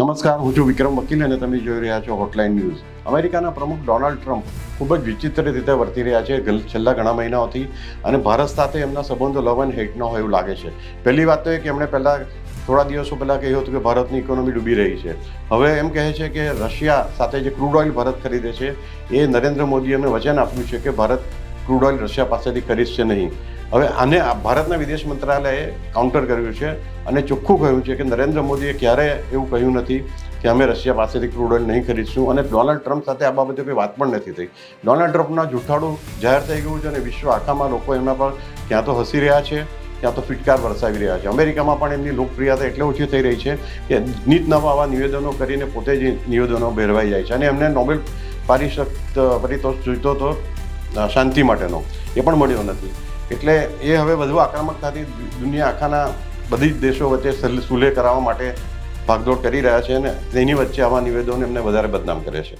નમસ્કાર, હું છું વિક્રમ વકીલ અને તમે જોઈ રહ્યા છો હોટલાઇન ન્યૂઝ અમેરિકાના પ્રમુખ ડોનાલ્ડ ટ્રમ્પ ખૂબ જ વિચિત્ર રીતે વર્તી રહ્યા છે છેલ્લા ઘણા મહિનાઓથી અને ભારત સાથે એમના સંબંધો લવ એન્ડ હેટનો હોય એવું લાગે છે. પહેલી વાત તો એ કે એમણે પહેલાં થોડા દિવસો પહેલાં કહ્યું હતું કે ભારતની ઇકોનોમી ડૂબી રહી છે. હવે એમ કહે છે કે રશિયા સાથે જે ક્રૂડ ઓઇલ ભારત ખરીદે છે, એ નરેન્દ્ર મોદીએ વચન આપ્યું છે કે ભારત ક્રૂડ ઓઇલ રશિયા પાસેથી ખરીદશે નહીં. હવે આને ભારતના વિદેશ મંત્રાલયે કાઉન્ટર કર્યું છે અને ચોખ્ખું કહ્યું છે કે નરેન્દ્ર મોદીએ ક્યારેય એવું કહ્યું નથી કે અમે રશિયા પાસેથી ક્રૂડ ઓઇલ નહીં ખરીદશું અને ડોનાલ્ડ ટ્રમ્પ સાથે આ બાબતે કોઈ વાત પણ નથી થઈ. ડોનાલ્ડ ટ્રમ્પના જૂઠાડું જાહેર થઈ ગયું છે અને વિશ્વ આખામાં લોકો એમના પર ક્યાં તો હસી રહ્યા છે, ક્યાં તો ફિટકાર વરસાવી રહ્યા છે. અમેરિકામાં પણ એમની લોકપ્રિયતા એટલે ઓછી થઈ રહી છે કે નીત નવા આવા નિવેદનો કરીને પોતે જ નિવેદનો ભેરવાઈ જાય છે અને એમને નોબેલ પારિષદ પરિતોષ જોઈતો હતો શાંતિ માટેનો એ પણ મળ્યો નથી. એટલે એ હવે વધુ આક્રમકતાથી દુનિયા આખાના બધી જ દેશો વચ્ચે સુલે કરાવવા માટે ભાગદોડ કરી રહ્યા છે અને તેની વચ્ચે આવા નિવેદનો એમને વધારે બદનામ કરે છે.